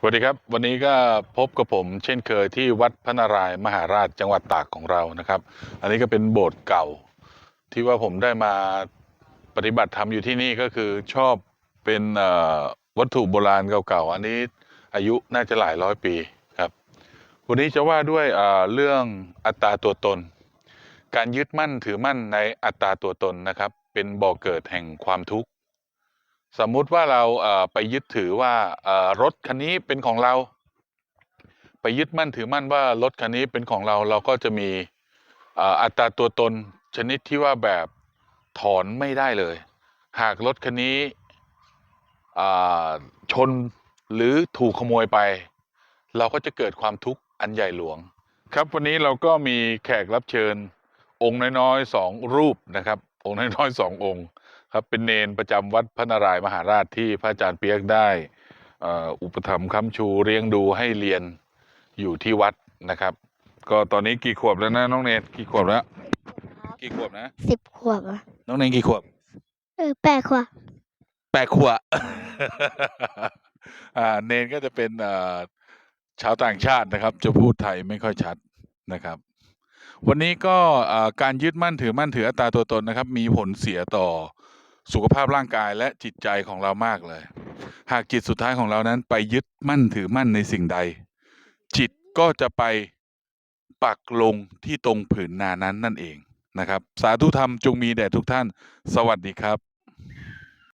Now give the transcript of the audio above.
สวัสดีครับ วันนี้ก็พบกับผมเช่นเคยที่วัดพระนารายณ์มหาราชจังหวัดตากของเรานะครับ อันนี้ก็เป็นโบสถ์เก่า ที่ว่าผมได้มาปฏิบัติธรรมอยู่ที่นี่ก็คือชอบเป็นวัตถุโบราณเก่าๆอันนี้อายุน่าจะหลายร้อยปีครับ วันนี้จะว่าด้วยเรื่องอัตราตัวตน การยึดมั่นถือมั่นในอัตราตัวตนนะครับ เป็นบ่อเกิดแห่งความทุกข์ สมมุติว่าเราไปยึดถือว่ารถคันนี้เป็นของเรา ไปยึดมั่นถือมั่นว่ารถคันนี้เป็นของเราเราก็จะมีอัตราตัวตนชนิดที่ว่าแบบถอนไม่ได้เลย หากรถคันนี้ชนหรือถูกขโมยไป เราก็จะเกิดความทุกข์อันใหญ่หลวง ครับวันนี้เราก็มีแขกรับเชิญองค์น้อยๆสองรูปนะครับ องค์น้อยๆสององค์ ครับเป็นเนนประจำวัดพระนารายณ์มหาราชที่พระอาจารย์เปียกได้เอ่ออุปถัมภ์ค้ำชูเลี้ยงดูให้เรียนอยู่ที่วัดนะครับ ก็ตอนนี้กี่ขวบแล้วนะน้องเนนกี่ขวบแล้ว กี่ขวบนะสิบขวบอะน้องเนนกี่ขวบเออแปดขวบแปดขวบอ่าเนนก็จะเป็นเอ่อชาวต่างชาตินะครับ จะพูดไทยไม่ค่อยชัดนะครับ วันนี้ก็เอ่อการยึดมั่นถือมั่นถืออัตราตัวตนนะครับ มีผลเสียต่อ สุขภาพร่างกายและจิตใจของเรามากเลย หากจิตสุดท้ายของเรานั้นไปยึดมั่นถือมั่นในสิ่งใด จิตก็จะไปปักลงที่ตรงผืนนานั้นนั่นเองนะครับ สาธุธรรมจงมีแด่ทุกท่าน สวัสดีครับ